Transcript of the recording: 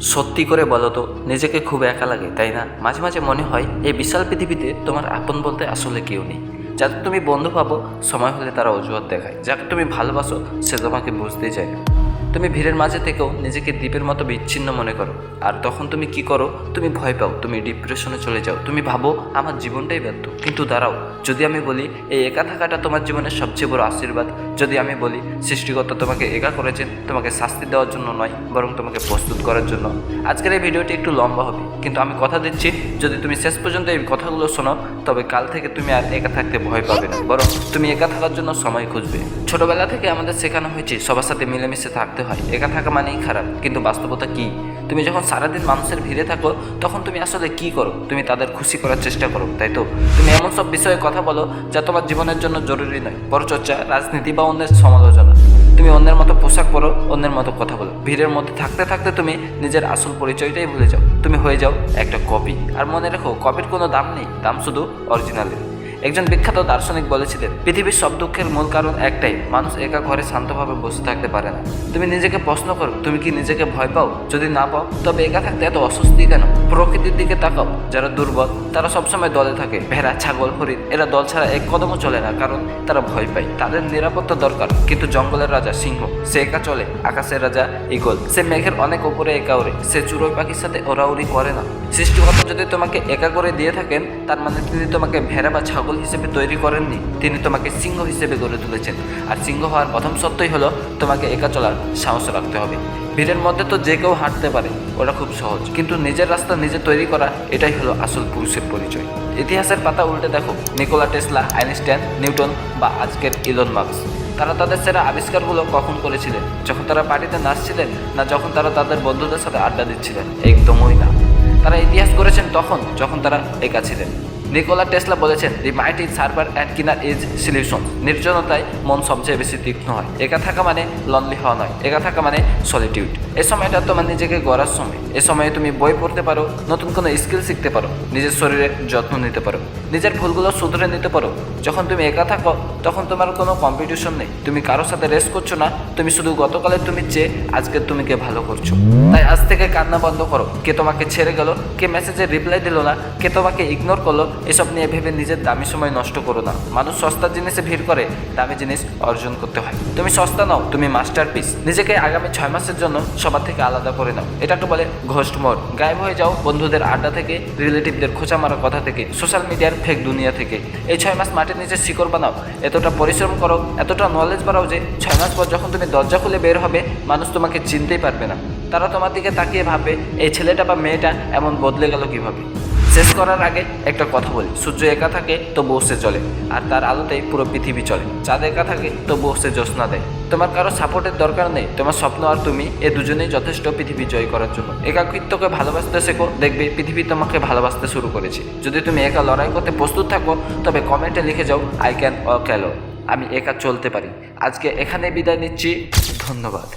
সত্যি করে বলো তো, নিজেকে খুব একা লাগে, তাই না? মাঝে মাঝে মনে হয় এই বিশাল পৃথিবীতে তোমার আপন বলতে আসলে কেউ নেই। যাদের তুমি বন্ধু পাবো, সময় হলে তারা অজুহাত দেখায়। যাকে তুমি ভালোবাসো, সে তোমাকে বুঝতে চায় না। তুমি ভিড়ের মাঝে থেকেও নিজেকে দ্বীপের মতো বিচ্ছিন্ন মনে করো। আর তখন তুমি কি করো? তুমি ভয় পাও, তুমি ডিপ্রেশনে চলে যাও। তুমি ভাবো, আমার জীবনটাই ব্যর্থ। কিন্তু দাঁড়াও, যদি আমি বলি, এই একা থাকাটা তোমার জীবনের সবচেয়ে বড় আশীর্বাদ। যদি আমি বলি, সৃষ্টিকর্তা তোমাকে একা করেছেন, তোমাকে শাস্তি দেওয়ার জন্য নয়, বরং তোমাকে প্রস্তুত করার জন্য। আজকের এই ভিডিওটি একটু লম্বা হবে, কিন্তু আমি কথা দিচ্ছি, যদি তুমি শেষ পর্যন্ত এই কথাগুলো শোনো, তবে কাল থেকে তুমি আর একা থাকতে ভয় পাবে না, বরং তুমি একা থাকার জন্য সময় খুঁজবে। ছোটবেলা থেকে আমাদের শেখানো হয়েছে, সবার সাথে মিলেমিশে থাকতে হয়, একা থাকা মানেই খারাপ। কিন্তু বাস্তবতা কি? তুমি যখন সারাদিন মানুষের ভিড়ে থাকো, তখন তুমি আসলে কি করো? তুমি তাদের খুশি করার চেষ্টা করো, তাই তো? তুমি এমন সব বিষয়ে কথা বলো, যা তোমার জীবনের জন্য জরুরি নয় পরচর্চা রাজনীতি বা অন্যের সমালোচনা। তুমি অন্যের মতো পোশাক পরো, অন্যের মতো কথা বলো। ভিড়ের মধ্যে থাকতে থাকতে তুমি নিজের আসল পরিচয়টাই ভুলে যাও। তুমি হয়ে যাও একটা কপি আর মনে রেখো কপির কোনো দাম নেই, দাম শুধু অরিজিনালের একজন বিখ্যাত দার্শনিক বলেছিলেন, পৃথিবীর সব দুঃখের মূল কারণ একটাই, মানুষ একা ঘরে শান্তভাবে বসে থাকতে পারে না। তুমি নিজেকে প্রশ্ন করো, তুমি কি নিজেকে ভয় পাও? যদি না পাও, তবে একা থাকতে এত অস্বস্তি কেন? প্রকৃতির দিকে তাকাও, যারা দুর্বল, তারা সবসময় দলে থাকে। ভেড়া, ছাগল, হরিণ, এরা দল ছাড়া এক কদমও চলে না, কারণ তারা ভয় পায়। তাদের নিরাপত্তা দরকার, কিন্তু জঙ্গলের রাজা সিংহ, সে একা চলে, আকাশের রাজা ইগল সে মেঘের অনেক উপরে একা ওড়ে, সে চুরোই পাখির সাথে ওরাউরি করে না। সৃষ্টিকর্তা যদি তোমাকে একা করে দিয়ে থাকেন, তার মানে তিনি তোমাকে ভেড়া বা ছাগল হিসেবে তৈরি করেননি, তিনি তোমাকে সিংহ হিসেবে গড়ে তুলেছেন। আর সিংহ হওয়ার প্রথম সত্যই হলো তোমাকে একা চলার সাহস রাখতে হবে। ভিড়ের মধ্যে তো যে কেউ হাঁটতে পারে, ওটা খুব সহজ। কিন্তু নিজের রাস্তা নিজে তৈরি করা, এটাই হলো আসল পুরুষের পরিচয়। ইতিহাসের পাতা উল্টে দেখো, নিকোলা টেসলা, আইনস্টাইন, নিউটন বা আজকের ইলন মার্কস তারা তাদের সেরা আবিষ্কারগুলো কখন করেছিলেন? যখন তারা পার্টিতে নাচছিলেন, না যখন তারা তাদের বন্ধুদের সাথে আড্ডা দিচ্ছিলেন? একদমই না। তারা ইতিহাস করেছেন তখন, যখন তারা একা ছিলেন। নিকোলা টেসলা বলেছেন the mind is sharper and keener is solution নির্জনতায় মন সবচেয়ে বেশি তীক্ষ্ণ হয়। একা থাকা মানে লনলি হওয়া নয়, একা থাকা মানে সলিটিউড এ সময়টা তোমার নিজেকে গড়ার সময়। এ সময়ে তুমি বই পড়তে পারো, নতুন কোনো স্কিল শিখতে পারো, নিজের শরীরের যত্ন নিতে পারো, নিজের ভুলগুলো শুধরে নিতে পারো। যখন তুমি একা থাকো তখন তোমার কোনো কম্পিটিশন নেই। তুমি কারোর সাথে রেস করছ না। তুমি শুধু গতকালের তুমি চেয়ে আজকে তুমি কে ভালো করছ। তাই আজ থেকে কান্না বন্ধ করো। কে তোমাকে ছেড়ে গেল, কে মেসেজে রিপ্লাই দিল না, কে তোমাকে ইগনোর করল, এসব নিয়ে ভেবে নিজের দামি সময় নষ্ট করো না। মানুষ সস্তার জিনিসে ভিড় করে, দামি জিনিস অর্জন করতে হয়। তুমি সস্তা নাও, তুমি মাস্টার পিস নিজেকে আগামী ছয় মাসের জন্য সবার থেকে আলাদা করে নাও। এটাকে বলে ঘোষ্ট মোড়। গায়েব হয়ে যাও বন্ধুদের আড্ডা থেকে রিলেটিভদের খোঁচা মারা কথা থেকে সোশ্যাল মিডিয়ার ফেক দুনিয়া থেকে। এই ছয় মাস মাটির নিচে শিকড় বানাও। এতটা পরিশ্রম করো, এতটা নলেজ বাড়াও যে ছয় মাস পর যখন তুমি দরজা খুলে বের হবে, মানুষ তোমাকে চিনতেই পারবে না। তারা তোমার দিকে তাকিয়ে ভাববে, এই ছেলেটা বা মেয়েটা এমন বদলে গেল কীভাবে? শেষ করার আগে একটা কথা বলি। সূর্য একা থাকে তো বসে চলে আর তার আলোতেই পুরো পৃথিবী চলে চাঁদ একা থাকে তো বসে জ্যোৎস্না দেয়। তোমার কারও সাপোর্টের দরকার নেই। তোমার স্বপ্ন আর তুমি, এ দুজনেই যথেষ্ট পৃথিবী জয় করার জন্য। একাকিত্বকে ভালোবাসতে শেখো। দেখবে পৃথিবী তোমাকে ভালোবাসতে শুরু করেছে। যদি তুমি একা লড়াই করতে প্রস্তুত থাকো, তবে কমেন্টে লিখে যাও, আই ক্যান অ ক্যালো আমি একা চলতে পারি। আজকে এখানে বিদায় নিচ্ছি। ধন্যবাদ।